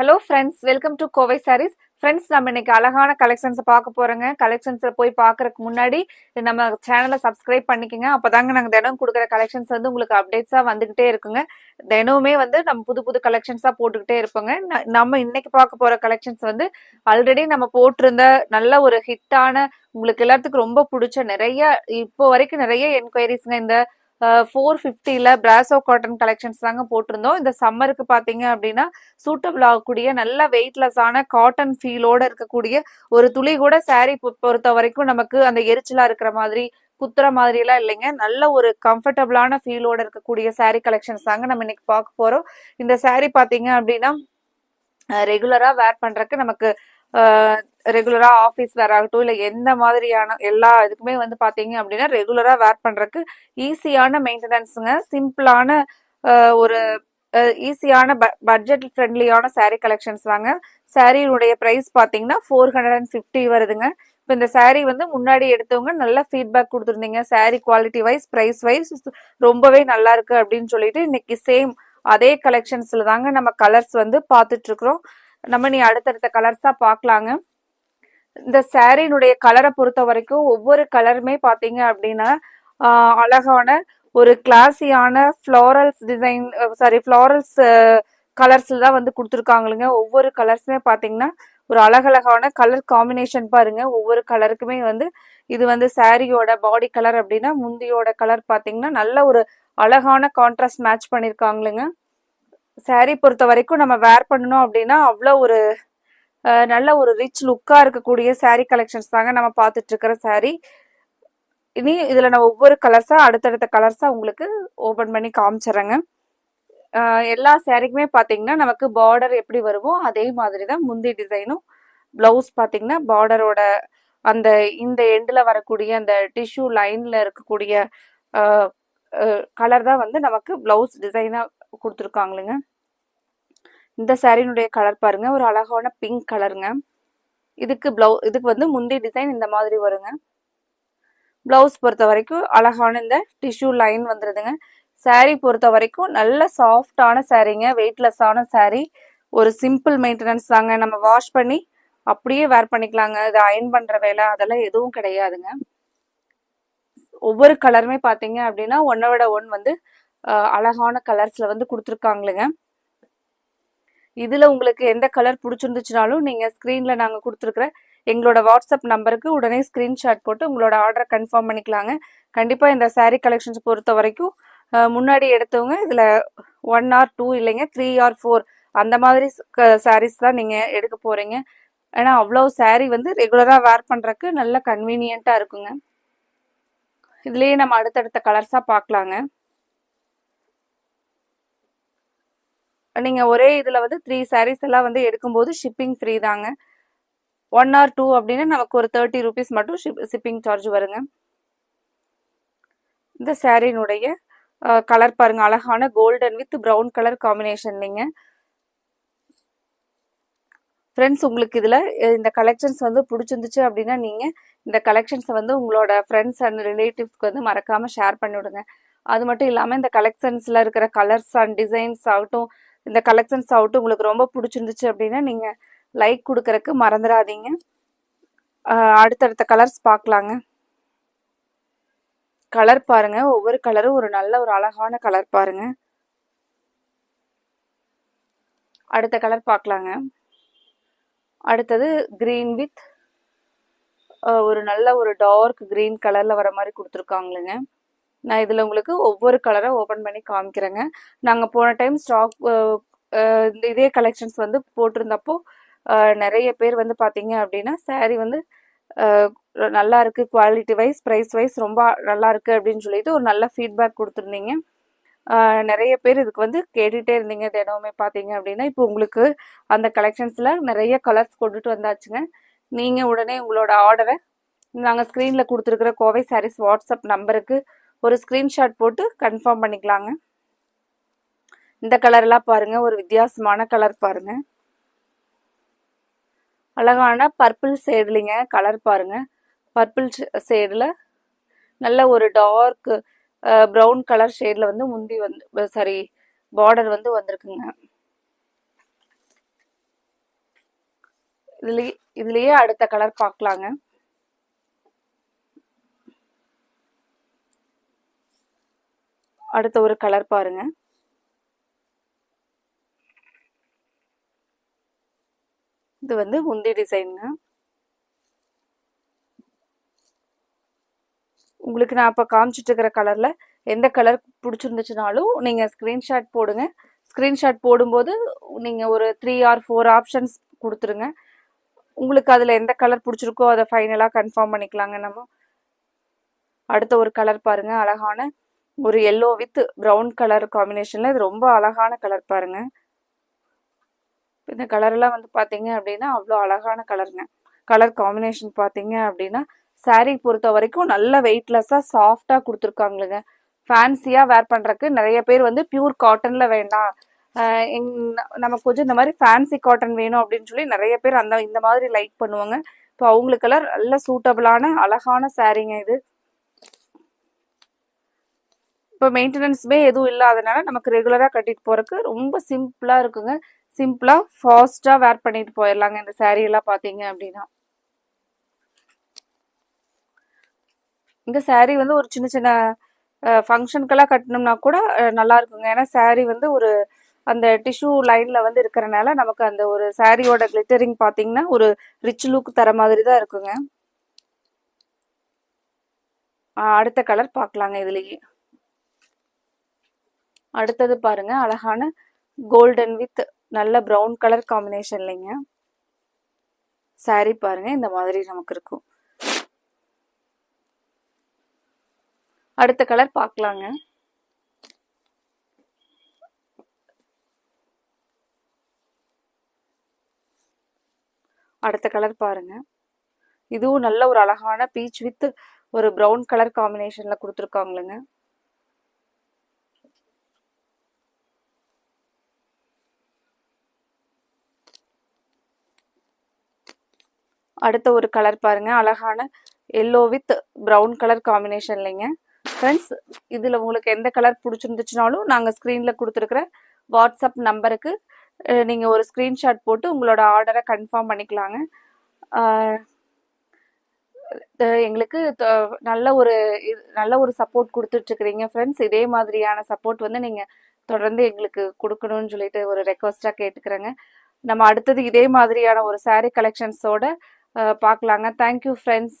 Hello friends welcome to Kovai sarees friends நம்ம இன்னைக்கு அழகான கலெக்ஷன்ஸை பார்க்க போறோங்க. கலெக்ஷன்ஸை போய் பார்க்கறதுக்கு முன்னாடி நம்ம சேனலை சப்ஸ்கிரைப் பண்ணிக்கோங்க. அப்பதாங்க நாங்கள் தினம் கொடுக்குற கலெக்ஷன்ஸ் வந்து உங்களுக்கு அப்டேட்ஸாக வந்துகிட்டே இருக்குங்க. தினமுமே வந்து நம்ம புது புது கலெக்ஷன்ஸாக போட்டுக்கிட்டே இருப்போங்க. ந- நம்ம இன்னைக்கு பார்க்க போற கலெக்ஷன்ஸ் வந்து ஆல்ரெடி நம்ம போட்டிருந்த நல்ல ஒரு ஹிட்டான உங்களுக்கு எல்லாத்துக்கும் ரொம்ப பிடிச்ச நிறைய இப்போ வரைக்கும் நிறைய என்கொயரிஸ்ங்க இந்த ஃபோர் ஃபிஃப்டியில் பிராசோ காட்டன் கலெக்ஷன்ஸ் தாங்க போட்டிருந்தோம். இந்த சம்மருக்கு பார்த்தீங்க அப்படின்னா சூட்டபிள் ஆகக்கூடிய நல்ல வெயிட்லெஸ்ஸான காட்டன் ஃபீலோடு இருக்கக்கூடிய ஒரு துளி கூட saree பொ- பொறுத்த வரைக்கும் நமக்கு அந்த எரிச்சலாக இருக்கிற மாதிரி குத்துற மாதிரிலாம் இல்லைங்க. நல்ல ஒரு கம்ஃபர்டபுளான ஃபீலோட இருக்கக்கூடிய saree கலெக்ஷன்ஸ் தாங்க நம்ம இன்னைக்கு பார்க்க போகிறோம் இந்த saree பார்த்தீங்க அப்படின்னா ரெகுலராக வேர் பண்ணுறக்கு நமக்கு ரெகுலரா ஆஃபீஸ் வேர் ஆகட்டும் இல்லை எந்த மாதிரியான எல்லா இதுக்குமே வந்து பார்த்தீங்க அப்படின்னா ரெகுலரா வேர் பண்றதுக்கு ஈஸியான மெயின்டெனன்ஸுங்க சிம்பிளான ஒரு ஈஸியான பட்ஜெட் ஃப்ரெண்ட்லியான சாரீ கலெக்ஷன்ஸ் தாங்க. சாரியினுடைய ப்ரைஸ் பார்த்தீங்கன்னா ஃபோர் ஹண்ட்ரட் அண்ட் ஃபிஃப்டி வருதுங்க. இப்போ இந்த சாரீ வந்து முன்னாடி எடுத்தவங்க நல்ல ஃபீட்பேக் கொடுத்துருந்தீங்க. Saree quality wise price wise ரொம்பவே நல்லா இருக்கு அப்படின்னு சொல்லிட்டு இன்னைக்கு சேம் அதே கலெக்ஷன்ஸ்ல தாங்க நம்ம கலர்ஸ் வந்து பார்த்துட்டு இருக்கிறோம். நம்ம நீ அடுத்தடுத்த கலர்ஸா பார்க்கலாங்க. இந்த சாரீனுடைய கலரை பொறுத்த வரைக்கும் ஒவ்வொரு கலருமே பார்த்தீங்க அப்படின்னா அழகான ஒரு கிளாஸியான ஃப்ளோரல்ஸ் டிசைன் சாரி ஃப்ளாரல்ஸ் கலர்ஸ்ல தான் வந்து கொடுத்துருக்காங்களுங்க ஒவ்வொரு கலர்ஸுமே பார்த்தீங்கன்னா ஒரு அழகழகான கலர் காம்பினேஷன் பாருங்க. ஒவ்வொரு கலருக்குமே வந்து இது வந்து சாரியோட பாடி கலர் அப்படின்னா முந்தியோட கலர் பார்த்தீங்கன்னா நல்ல ஒரு அழகான கான்ட்ராஸ்ட் மேட்ச் பண்ணியிருக்காங்களுங்க சாரீ பொறுத்த வரைக்கும் நம்ம வேர் பண்ணணும் அப்படின்னா அவ்வளோ ஒரு நல்ல ஒரு ரிச் லுக்காக இருக்கக்கூடிய சாரீ கலெக்ஷன்ஸ் தாங்க நம்ம பார்த்துட்டு இருக்கிற சாரீ இனி இதில் நான் ஒவ்வொரு கலர்ஸாக அடுத்தடுத்த கலர்ஸாக உங்களுக்கு ஓப்பன் பண்ணி காமிச்சிடுறேங்க எல்லா சேரீக்குமே பார்த்தீங்கன்னா நமக்கு பார்டர் எப்படி வருமோ அதே மாதிரி தான் முந்தி டிசைனும் ப்ளவுஸ் பார்த்தீங்கன்னா பார்டரோட அந்த இந்த எண்டில் வரக்கூடிய அந்த டிஷ்யூ லைனில் இருக்கக்கூடிய கலர் தான் வந்து நமக்கு ப்ளவுஸ் டிசைனாக கொடுத்துருக்காங்களுங்க. இந்த சாரீனுடைய கலர் பாருங்க. ஒரு அழகான பிங்க் கலருங்க இதுக்கு ப்ளவு இதுக்கு வந்து முந்தி டிசைன் இந்த மாதிரி வருங்க. ப்ளவுஸ் பொறுத்த வரைக்கும் அழகான இந்த டிஷ்யூ லைன் வந்துடுதுங்க சாரீ பொறுத்த வரைக்கும் நல்ல சாஃப்டான சாரீங்க. வெயிட்லெஸ்ஸான சாரீ ஒரு சிம்பிள் மெயின்டெனன்ஸ் தாங்க. நம்ம வாஷ் பண்ணி அப்படியே வேர் பண்ணிக்கலாங்க. இது அயன் பண்ணுற வேலை. அதெல்லாம் எதுவும் கிடையாதுங்க. ஒவ்வொரு கலருமே பார்த்தீங்க அப்படின்னா ஒன்னை ஒன் வந்து அழகான கலர்ஸில் வந்து கொடுத்துருக்காங்களுங்க. இதில் உங்களுக்கு எந்த கலர் பிடிச்சிருந்துச்சுனாலும் நீங்கள் ஸ்க்ரீனில் நாங்கள் கொடுத்துருக்குற எங்களோட வாட்ஸ்அப் நம்பருக்கு உடனே ஸ்க்ரீன்ஷாட் போட்டு உங்களோட ஆர்டரை கன்ஃபார்ம் பண்ணிக்கலாங்க. கண்டிப்பாக இந்த சாரீ கலெக்ஷன்ஸ் பொறுத்த வரைக்கும் முன்னாடி எடுத்தவங்க இதில் ஒன் ஆர் டூ இல்லைங்க த்ரீ ஆர் ஃபோர் அந்த மாதிரி சாரீஸ் தான் நீங்கள் எடுக்க போகிறீங்க ஏன்னா அவ்வளோ சாரீ வந்து ரெகுலராக வேர் பண்ணுறக்கு நல்ல கன்வீனியண்ட்டாக இருக்குங்க. இதுலேயே நம்ம அடுத்தடுத்த கலர்ஸாக பார்க்கலாங்க. நீங்கள் ஒரே இதில் வந்து த்ரீ சாரீஸ் எல்லாம் வந்து எடுக்கும்போது ஷிப்பிங் ஃப்ரீ தாங்க. ஒன் ஆர் டூ அப்படின்னா நமக்கு ஒரு தேர்ட்டி ருபீஸ் மட்டும் ஷிப் ஷிப்பிங் சார்ஜ் வருங்க. இந்த சாரீனுடைய கலர் பாருங்க. அழகான கோல்டன் வித் ப்ரௌன் கலர் காம்பினேஷன்லிங்க ஃப்ரெண்ட்ஸ் உங்களுக்கு இதில் இந்த கலெக்ஷன்ஸ் வந்து பிடிச்சிருந்துச்சு அப்படின்னா நீங்கள் இந்த கலெக்ஷன்ஸை வந்து உங்களோட ஃப்ரெண்ட்ஸ் அண்ட் ரிலேட்டிவ்ஸ்க்கு வந்து மறக்காமல் ஷேர் பண்ணிவிடுங்க. அது மட்டும் இல்லாமல் இந்த கலெக்ஷன்ஸில் இருக்கிற கலர்ஸ் அண்ட் டிசைன்ஸ் ஆகட்டும் இந்த கலெக்ஷன்ஸ் அவுட் உங்களுக்கு ரொம்ப பிடிச்சிருந்துச்சு அப்படின்னா நீங்கள் லைக் கொடுக்கறக்கு மறந்துடாதீங்க. அடுத்தடுத்த கலர்ஸ் பார்க்கலாங்க. கலர் பாருங்க. ஒவ்வொரு கலரும் ஒரு நல்ல ஒரு அழகான கலர் பாருங்க. அடுத்த கலர் பார்க்கலாங்க. அடுத்தது கிரீன் வித் ஒரு நல்ல ஒரு டார்க் கிரீன் கலரில் வர மாதிரி கொடுத்துருக்காங்களுங்க நான் இதில் உங்களுக்கு ஒவ்வொரு கலரை ஓப்பன் பண்ணி காமிக்கிறேங்க. நாங்கள் போன டைம் ஸ்டாக் இந்த இதே கலெக்ஷன்ஸ் வந்து போட்டிருந்தப்போ நிறைய பேர் வந்து பார்த்தீங்க அப்படின்னா சாரீ வந்து நல்லா இருக்கு குவாலிட்டி வைஸ் ப்ரைஸ் வைஸ் ரொம்ப நல்லா இருக்கு அப்படின்னு சொல்லிட்டு ஒரு நல்ல ஃபீட்பேக் கொடுத்துருந்தீங்க. நிறைய பேர் இதுக்கு வந்து கேட்டுகிட்டே இருந்தீங்க தினமுமே பார்த்தீங்க அப்படின்னா. இப்போ உங்களுக்கு அந்த கலெக்ஷன்ஸில் நிறைய கலர்ஸ் கொண்டுட்டு வந்தாச்சுங்க. நீங்கள் உடனே உங்களோட ஆர்டரை நாங்கள் ஸ்க்ரீனில் கொடுத்துருக்குற கோவை சாரீஸ் வாட்ஸ்அப் நம்பருக்கு ஒரு ஸ்க்ரீன்ஷாட் போட்டு கன்ஃபார்ம் பண்ணிக்கலாங்க. இந்த கலர்லாம் பாருங்க ஒரு வித்தியாசமான கலர் பாருங்க. அழகான பர்பிள் ஷேட்லிங்க கலர் பாருங்க. பர்பிள் ஷேடில் நல்ல ஒரு டார்க் ப்ரௌன் கலர் ஷேடில் வந்து முந்தி வந்து சாரி பார்டர் வந்து வந்திருக்குங்க. இதுலேயே இதுலேயே அடுத்த கலர் பார்க்கலாங்க அடுத்த ஒரு கலர் பாருங்க. இது வந்து முந்தி டிசைனுங்க உங்களுக்கு நான் இப்போ காமிச்சிட்டு இருக்கிற கலரில் எந்த கலர் பிடிச்சிருந்துச்சுனாலும் நீங்கள் ஸ்க்ரீன்ஷாட் போடுங்க. ஸ்க்ரீன்ஷாட் போடும்போது நீங்கள் ஒரு த்ரீ ஆர் ஃபோர் ஆப்ஷன்ஸ் கொடுத்துருங்க. உங்களுக்கு அதில் எந்த கலர் பிடிச்சிருக்கோ அதை ஃபைனலாக கன்ஃபார்ம் பண்ணிக்கலாங்க நம்ம. அடுத்த ஒரு கலர் பாருங்க அழகான ஒரு எல்லோ வித் ப்ரௌன் கலர் காம்பினேஷனில் இது ரொம்ப அழகான கலர் பாருங்க. இந்த கலரெலாம் வந்து பார்த்தீங்க அப்படின்னா அவ்வளோ அழகான கலருங்க கலர் காம்பினேஷன் பார்த்தீங்க அப்படின்னா சாரீ பொறுத்த வரைக்கும் நல்ல வெயிட்லெஸ்ஸாக சாஃப்டாக கொடுத்துருக்காங்களுங்க ஃபேன்சியாக வேர் பண்ணுறக்கு நிறைய பேர் வந்து பியூர் காட்டனில் வேண்டாம். எங்- நமக்கு கொஞ்சம் இந்த மாதிரி ஃபேன்சி காட்டன் வேணும் அப்படின்னு சொல்லி நிறைய பேர் அந்த இந்த மாதிரி லைக் பண்ணுவாங்க. இப்போ அவங்களுக்கெல்லாம் நல்ல சூட்டபிளான அழகான சாரீங்க இது. இப்போ மெயின்டெனன்ஸுமே எதுவும் இல்லாதனால நமக்கு ரெகுலராக கட்டிட்டு போகிறதுக்கு ரொம்ப சிம்பிளாக இருக்குங்க. சிம்பிளாக ஃபாஸ்ட்டாக வேர் பண்ணிட்டு போயிடலாங்க இந்த saree பார்த்தீங்க அப்படின்னா. இந்த சாரீ வந்து ஒரு சின்ன சின்ன ஃபங்க்ஷனுக்கெல்லாம் கட்டணும்னா கூட நல்லா இருக்குங்க. ஏன்னா சாரீ வந்து ஒரு அந்த டிஷ்யூ லைனில் வந்து இருக்கிறனால நமக்கு அந்த ஒரு சாரியோட கிளிட்டரிங் பார்த்தீங்கன்னா ஒரு ரிச் லுக் தர மாதிரி தான் இருக்குங்க. அடுத்த கலர் பார்க்கலாங்க இதுலேயே. அடுத்தது பாருங்க அழகான கோல்டன் வித் நல்ல ப்ரௌன் கலர் காம்பினேஷன்லைங்க சாரி பாருங்க இந்த மாதிரி நமக்கு இருக்கும். அடுத்த கலர் பார்க்கலாங்க. அடுத்த கலர் பாருங்க. இதுவும் நல்ல ஒரு அழகான பீச் வித் ஒரு ப்ரௌன் கலர் காம்பினேஷன்ல கொடுத்துருக்காங்களுங்க அடுத்த ஒரு கலர் பாருங்கள் அழகான எல்லோ வித் ப்ரௌன் கலர் காம்பினேஷன்லைங்க ஃப்ரெண்ட்ஸ் இதில் உங்களுக்கு எந்த கலர் பிடிச்சிருந்துச்சுனாலும் நாங்கள் ஸ்க்ரீனில் கொடுத்துருக்குற வாட்ஸ்அப் நம்பருக்கு நீங்கள் ஒரு ஸ்க்ரீன்ஷாட் போட்டு உங்களோட ஆர்டரை கன்ஃபார்ம் பண்ணிக்கலாங்க. எங்களுக்கு த- நல்ல ஒரு இது- நல்ல ஒரு சப்போர்ட் கொடுத்துட்ருக்குறீங்க ஃப்ரெண்ட்ஸ் இதே மாதிரியான சப்போர்ட் வந்து நீங்கள் தொடர்ந்து எங்களுக்கு கொடுக்கணும்னு சொல்லிட்டு ஒரு ரெக்வஸ்ட்டாக கேட்டுக்கிறேங்க. நம்ம அடுத்தது இதே மாதிரியான ஒரு சாரீ கலெக்ஷன்ஸோட பார்க்கலாங்க. Thank you friends